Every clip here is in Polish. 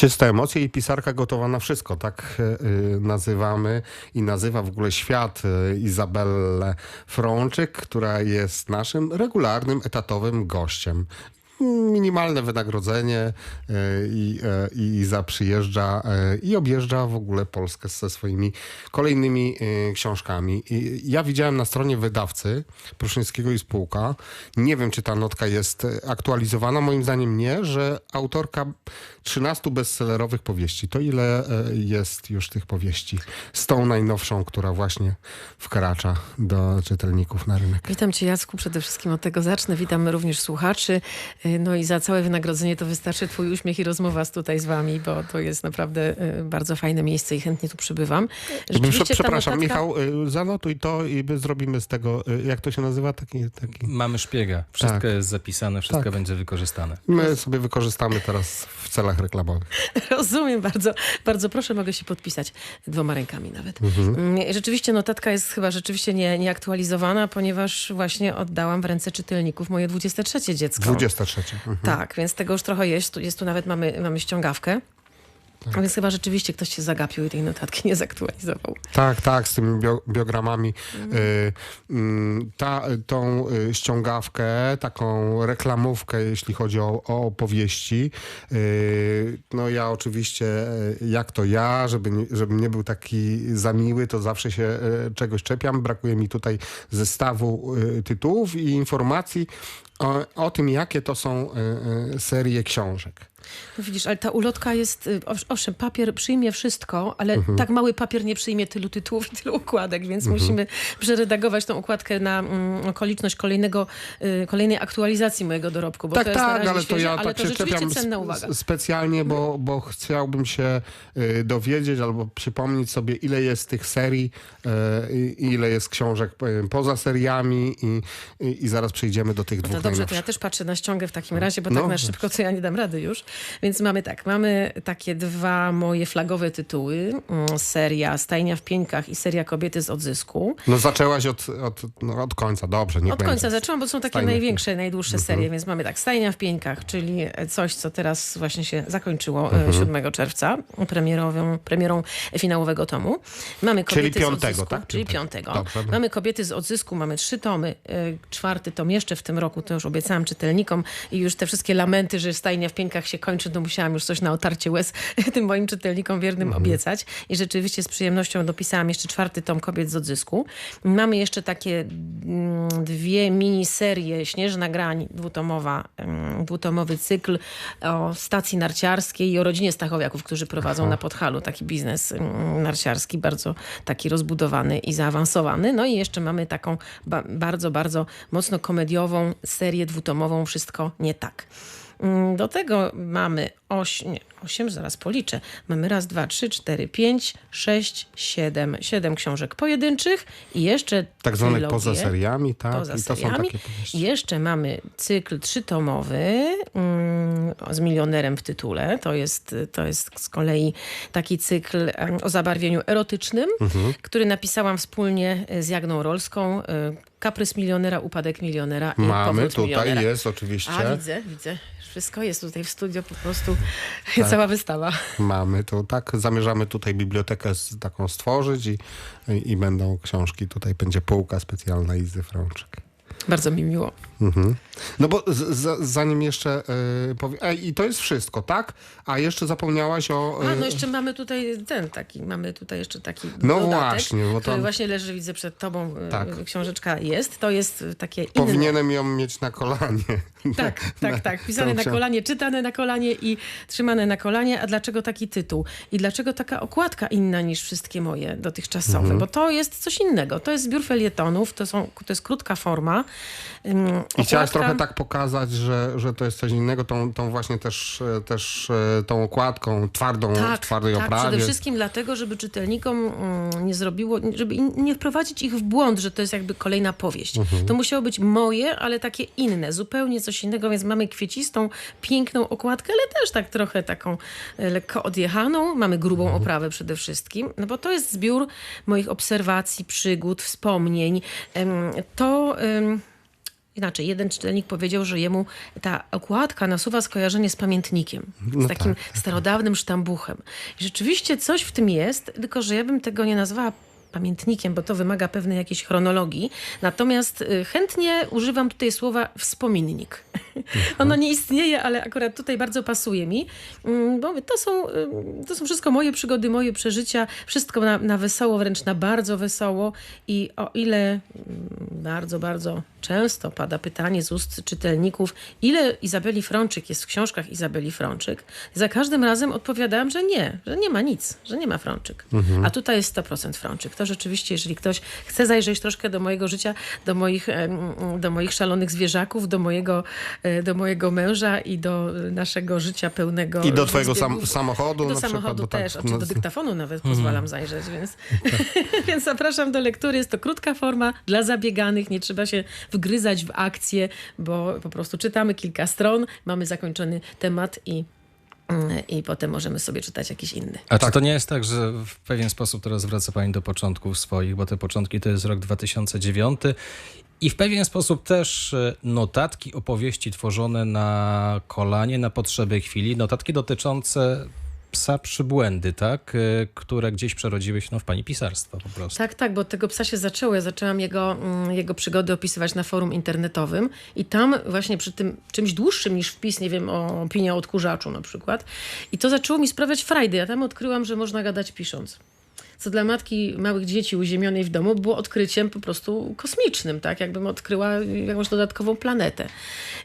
Czyste emocje i pisarka gotowa na wszystko, tak y, nazywamy i nazywa w ogóle świat y, Izabellę Frączyk, która jest naszym regularnym, etatowym gościem. Minimalne wynagrodzenie y, i, y, i Iza przyjeżdża y, i objeżdża w ogóle Polskę ze swoimi kolejnymi książkami. I ja widziałem na stronie wydawcy Pruszyńskiego i Spółka, nie wiem czy ta notka jest aktualizowana, moim zdaniem nie, że autorka 13 bestsellerowych powieści. To ile jest już tych powieści? Z tą najnowszą, która właśnie wkracza do czytelników na rynek. Witam Cię Jacku, przede wszystkim od tego zacznę. Witamy również słuchaczy. No i za całe wynagrodzenie to wystarczy Twój uśmiech i rozmowa z tutaj z Wami, bo to jest naprawdę y, bardzo fajne miejsce i chętnie tu przybywam. Ta Przepraszam, notatka- Michał, y, zanotuj to i my zrobimy z tego, y, jak to się nazywa? Taki, taki... Mamy szpiega. Wszystko Tak. jest zapisane, wszystko Tak. będzie wykorzystane. My sobie wykorzystamy teraz w celach reklamowych. Rozumiem bardzo, bardzo proszę, mogę się podpisać dwoma rękami nawet. Mhm. Mm, Rzeczywiście notatka jest chyba rzeczywiście nie, nieaktualizowana, ponieważ właśnie oddałam w ręce czytelników moje 23 dziecko. 23. Mhm. Tak, więc tego już trochę jest. Jest tu nawet mamy, mamy ściągawkę. Tak. Więc chyba rzeczywiście ktoś się zagapił i tej notatki nie zaktualizował. Tak, tak, z tymi bio, biogramami. Mhm. Y, mm, ta, tą y, ściągawkę, taką reklamówkę, jeśli chodzi o, o opowieści. y, no ja oczywiście, jak to ja, żeby, żebym nie był taki za miły, to zawsze się czegoś czepiam. Brakuje mi tutaj zestawu tytułów i informacji o, tym, jakie to są y, y, serie książek. No widzisz, ale ta ulotka jest, y, ows- owszem, papier przyjmie wszystko, ale Mhm. tak mały papier nie przyjmie tylu tytułów i tylu układek, więc musimy przeredagować tą układkę na mm, okoliczność kolejnego, y, kolejnej aktualizacji mojego dorobku, bo tak, to tak, ale to świeże, ja ale tak to się czepiam cenna uwaga. specjalnie, bo, bo chciałbym się y, dowiedzieć albo przypomnieć sobie, ile jest tych serii, y, ile jest książek y, poza seriami i, i, i zaraz przejdziemy do tych No dwóch to dobrze, to ja też patrzę na ściągę w takim razie, bo No tak na szybko to ja nie dam rady już. Więc mamy tak, mamy takie dwa moje flagowe tytuły. Mm, Seria Stajnia w Pieńkach i seria Kobiety z odzysku. No zaczęłaś od, od, no, od końca, dobrze, niech Od końca zaczęłam, bo to są takie Stajnia największe, najdłuższe serie, więc mamy tak, Stajnia w Pieńkach, czyli coś, co teraz właśnie się zakończyło e, 7 czerwca, premierową, premierą finałowego tomu. Mamy Czyli Kobiety z piątego, odzysku, tak? Czyli Piątego. piątego. Dobrze. Mamy Kobiety z odzysku, mamy trzy tomy, e, czwarty tom jeszcze w tym roku, to już obiecałam czytelnikom i już te wszystkie lamenty, że Stajnia w Pieńkach się kończy, to musiałam już coś na otarcie łez tym moim czytelnikom wiernym Mhm. obiecać i rzeczywiście z przyjemnością dopisałam jeszcze czwarty tom Kobiet z odzysku. Mamy jeszcze takie mm, dwie miniserie Śnieżna Grań, dwutomowa, mm, dwutomowy cykl o stacji narciarskiej i o rodzinie Stachowiaków, którzy prowadzą na Podhalu taki biznes mm, narciarski, bardzo taki rozbudowany i zaawansowany. No i jeszcze mamy taką ba- bardzo, bardzo mocno komediową serię dwutomową Wszystko nie tak. Mm, Do tego mamy osiem, nie, osiem, zaraz policzę. Mamy raz, dwa, trzy, cztery, pięć, sześć, siedem. Siedem książek pojedynczych i jeszcze Tak trylogię poza seriami, tak? poza I to są seriami. takie powieści. I Jeszcze mamy cykl trzytomowy mm, z milionerem w tytule. To jest, to jest z kolei taki cykl o zabarwieniu erotycznym, Mhm. który napisałam wspólnie z Jagną Rolską. y, Kaprys milionera, upadek milionera Mamy, tutaj milionera. jest oczywiście. A, widzę, widzę. Wszystko jest tutaj w studio, po prostu Tak. Cała wystawa. Mamy to, tak. Zamierzamy tutaj bibliotekę z, taką stworzyć i, i, będą książki. Tutaj będzie półka specjalna Izy Frączyk. Bardzo mi miło. Mhm. No bo z, zanim jeszcze y, powiem... Ej, i to jest wszystko, tak? A jeszcze zapomniałaś o... A, y, no jeszcze mamy tutaj ten taki, mamy tutaj jeszcze taki No dodatek, właśnie, bo to- który właśnie leży, widzę przed tobą, y, Tak. książeczka jest. To jest y, takie inne. Powinienem ją mieć na kolanie. Tak, tak, tak. Pisane tą na kolanie, czytane na kolanie i trzymane na kolanie. A dlaczego taki tytuł? I dlaczego taka okładka inna niż wszystkie moje dotychczasowe? Mhm. Bo to jest coś innego. To jest zbiór felietonów, to, są, to jest krótka forma. I chciałaś trochę tak pokazać, że, że to jest coś innego, tą, tą właśnie też, e, też e, tą okładką twardą, w twardej tak, oprawie. przede wszystkim dlatego, żeby czytelnikom mm, nie zrobiło, żeby nie wprowadzić ich w błąd, że to jest jakby kolejna powieść. Mhm. To musiało być moje, ale takie inne, zupełnie coś innego, więc mamy kwiecistą, piękną okładkę, ale też tak trochę taką e, lekko odjechaną. Mamy grubą Mhm. oprawę przede wszystkim, no bo to jest zbiór moich obserwacji, przygód, wspomnień. To... Inaczej, jeden czytelnik powiedział, że jemu ta okładka nasuwa skojarzenie z pamiętnikiem, z No takim tak, starodawnym sztambuchem. I rzeczywiście coś w tym jest, tylko że ja bym tego nie nazwała pamiętnikiem, bo to wymaga pewnej jakiejś chronologii. Natomiast y, chętnie używam tutaj słowa wspominnik. Ono nie istnieje, ale akurat tutaj bardzo pasuje mi, mm, bo to są, y, to są wszystko moje przygody, moje przeżycia, wszystko na, na wesoło, wręcz na bardzo wesoło i o ile mm, bardzo, bardzo często pada pytanie z ust czytelników, ile Izabeli Frączyk jest w książkach Izabeli Frączyk, za każdym razem odpowiadałam, że nie, że nie ma nic, że nie ma Frączyk. A tutaj jest 100% Frączyk. To rzeczywiście, jeżeli ktoś chce zajrzeć troszkę do mojego życia, do moich, do moich szalonych zwierzaków, do mojego, do mojego męża i do naszego życia pełnego I do twojego sam, samochodu I do na przykład, samochodu bo tak, też, no, no, do dyktafonu nawet pozwalam zajrzeć, więc, więc zapraszam do lektury. Jest to krótka forma dla zabieganych, nie trzeba się wgryzać w akcję, bo po prostu czytamy kilka stron, mamy zakończony temat i, i potem możemy sobie czytać jakiś inny. A czy to nie jest tak, że w pewien sposób teraz wraca pani do początków swoich, bo te początki to jest rok 2009 i w pewien sposób też e, notatki, opowieści tworzone na kolanie, na potrzeby chwili, notatki dotyczące psa przybłędy, tak? E, Które gdzieś przerodziły się no, w pani pisarstwo po prostu. Tak, tak, bo tego psa się zaczęło. Ja zaczęłam jego, mm, jego przygody opisywać na forum internetowym i tam właśnie przy tym czymś dłuższym niż wpis, nie wiem, o opinia o odkurzaczu na przykład. I to zaczęło mi sprawiać frajdy. Ja tam odkryłam, że można gadać pisząc. Co dla matki małych dzieci uziemionej w domu było odkryciem po prostu kosmicznym, tak? Jakbym odkryła jakąś dodatkową planetę.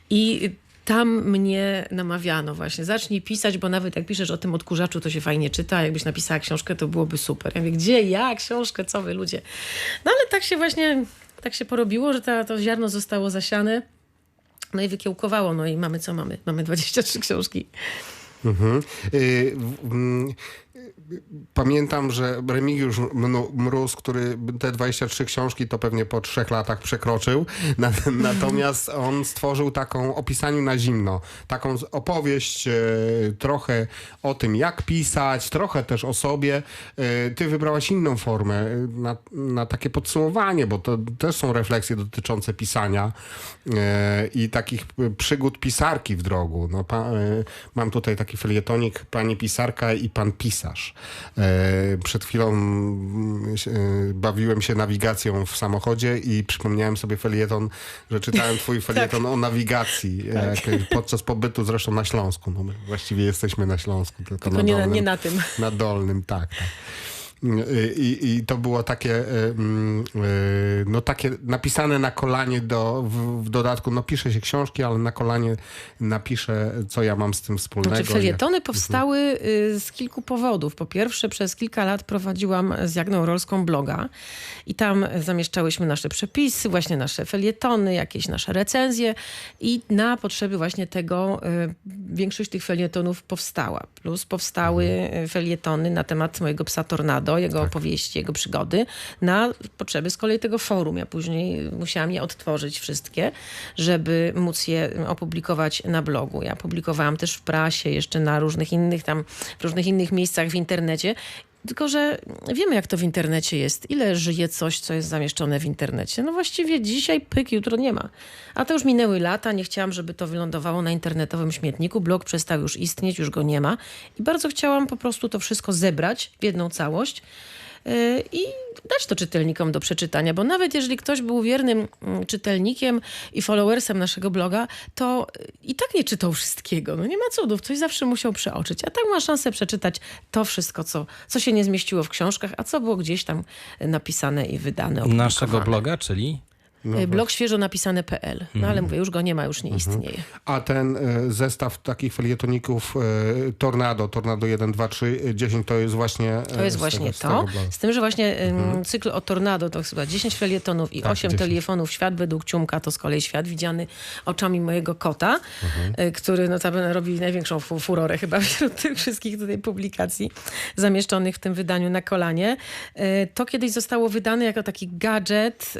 I tam mnie namawiano właśnie, zacznij pisać, bo nawet jak piszesz o tym odkurzaczu, to się fajnie czyta. Jakbyś napisała książkę, to byłoby super. Ja mówię, gdzie ja? Książkę? Co wy ludzie? No ale tak się właśnie, tak się porobiło, że ta, to ziarno zostało zasiane. No i wykiełkowało, no i mamy co mamy. Mamy 23 książki. Mhm. Y, w- mm, Pamiętam, że Remigiusz Mróz, który te 23 książki to pewnie po trzech latach przekroczył, na, natomiast on stworzył taką o na zimno, taką opowieść e, trochę o tym, jak pisać, trochę też o sobie. E, ty wybrałaś inną formę e, na, na takie podsumowanie, bo to też są refleksje dotyczące pisania i takich przygód pisarki w drogu. No, pa, mam tutaj taki felietonik Pani pisarka i Pan pisarz. E, przed chwilą mm, e, bawiłem się nawigacją w samochodzie i przypomniałem sobie felieton, że czytałem twój felieton o nawigacji e, podczas pobytu zresztą na Śląsku. No, my właściwie jesteśmy na Śląsku, tylko, Tylko na, nie na, dolnym, nie na tym. na dolnym, tak. tak. I, I to było takie, e, mm, no takie napisane na kolanie do, w, w dodatku, no pisze się książki, ale na kolanie napiszę, co ja mam z tym wspólnego. Znaczy felietony powstały y, z kilku powodów. Po pierwsze, przez kilka lat prowadziłam z Jagną Rolską bloga i tam zamieszczałyśmy nasze przepisy, właśnie nasze felietony, jakieś nasze recenzje i na potrzeby właśnie tego y, większość tych felietonów powstała. Plus powstały y, felietony na temat mojego psa Tornado, jego opowieści, jego przygody, na potrzeby z kolei tego forum. Ja później musiałam je odtworzyć wszystkie, żeby móc je opublikować na blogu. Ja publikowałam też w prasie, jeszcze na różnych innych tam, w różnych innych miejscach w internecie. Tylko, że wiemy, jak to w internecie jest. Ile żyje coś, co jest zamieszczone w internecie? No właściwie dzisiaj pyk, jutro nie ma. A to już minęły lata, nie chciałam, żeby to wylądowało na internetowym śmietniku. Blog przestał już istnieć, już go nie ma. I bardzo chciałam po prostu to wszystko zebrać w jedną całość i dać to czytelnikom do przeczytania, bo nawet jeżeli ktoś był wiernym mm, czytelnikiem i followersem naszego bloga, to y, i tak nie czytał wszystkiego. No nie ma cudów, coś zawsze musiał przeoczyć, a tak ma szansę przeczytać to wszystko, co, co się nie zmieściło w książkach, a co było gdzieś tam y, napisane i wydane, Naszego bloga, czyli Y, Blog świeżo napisane.pl. No ale mówię, już go nie ma, już nie istnieje. A ten e, zestaw takich felietoników e, Tornado, Tornado 1, 2, 3, e, 10 to jest właśnie e, To jest właśnie tego, to. Z tym, że właśnie ym, cykl o tornado to chyba 10 felietonów i Tak, 8 10. telefonów. Świat według Ciumka to z kolei świat widziany oczami mojego kota, y, który notabene robi największą fu- furorę chyba wśród tych wszystkich tutaj publikacji zamieszczonych w tym wydaniu na kolanie. To kiedyś zostało wydane jako taki gadżet,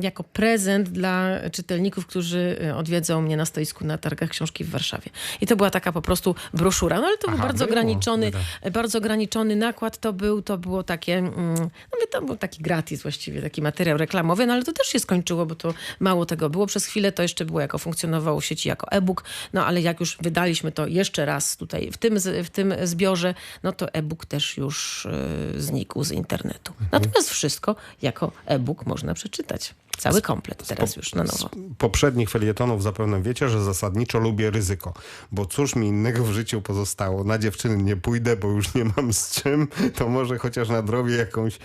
jako prezent dla czytelników, którzy e, odwiedzą mnie na stoisku na targach książki w Warszawie. I to była taka po prostu broszura, no ale to był Aha, bardzo było. ograniczony, Wyda- bardzo ograniczony nakład to był, to było takie, mm, no to był taki gratis właściwie, taki materiał reklamowy, no ale to też się skończyło, bo to mało tego było. Przez chwilę to jeszcze było jako funkcjonowało w sieci jako e-book, no ale jak już wydaliśmy to jeszcze raz tutaj w tym, w tym zbiorze, no to e-book też już y, znikł z internetu. Natomiast wszystko jako e-book można przeczytać. Cały komplet teraz już na nowo. poprzednich felietonów zapewne wiecie, że zasadniczo lubię ryzyko, bo cóż mi innego w życiu pozostało. Na dziewczyny nie pójdę, bo już nie mam z czym, to może chociaż nadrobię jakąś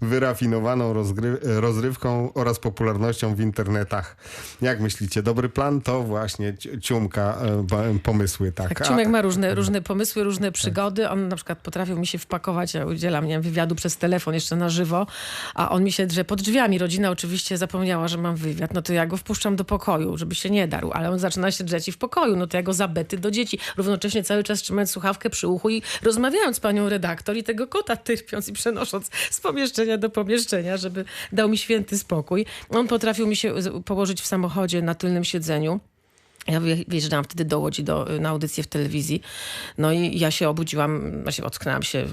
wyrafinowaną rozgry- rozrywką oraz popularnością w internetach. Jak myślicie, dobry plan? To właśnie ci- ciumka e, pomysły, tak. Tak, A- Ciumek ma różne, różne pomysły, różne przygody. On na przykład potrafił mi się wpakować, ja udzielam nie wiem, wywiadu przez telefon jeszcze na żywo, a on mi się drze pod drzwiami. Rodzina oczywiście zapomniała, że mam wywiad. No to ja go wpuszczam do pokoju, żeby się nie darł, ale on zaczyna się drzeć i w pokoju. No to ja go zabety do dzieci. Równocześnie cały czas trzymając słuchawkę przy uchu i rozmawiając z panią redaktor i tego kota tyrpiąc i przenosząc z pomieszczenia do pomieszczenia, żeby dał mi święty spokój. On potrafił mi się położyć w samochodzie na tylnym siedzeniu. Ja wyje- wyjeżdżałam wtedy do Łodzi do, na audycję w telewizji. No i ja się obudziłam, właśnie ocknęłam się,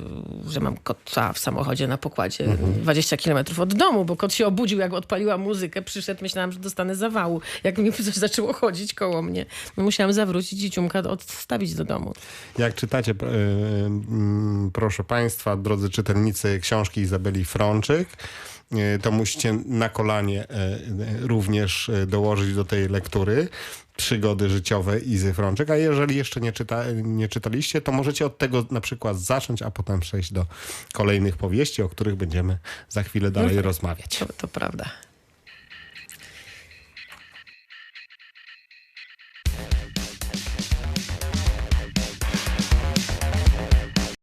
że mam kota w samochodzie na pokładzie 20 kilometrów od domu, bo kot się obudził, jak odpaliła muzykę, przyszedł, myślałam, że dostanę zawału. Jak mi coś zaczęło chodzić koło mnie. No musiałam zawrócić i ciumka odstawić do domu. Jak czytacie, mm, proszę Państwa, drodzy czytelnicy książki Izabeli Frączyk, to musicie na kolanie e, e, również e, dołożyć do tej lektury przygody życiowe Izy Frączyk, a jeżeli jeszcze nie, czyta, nie czytaliście, to możecie od tego na przykład zacząć, a potem przejść do kolejnych powieści, o których będziemy za chwilę dalej rozmawiać. To, to prawda.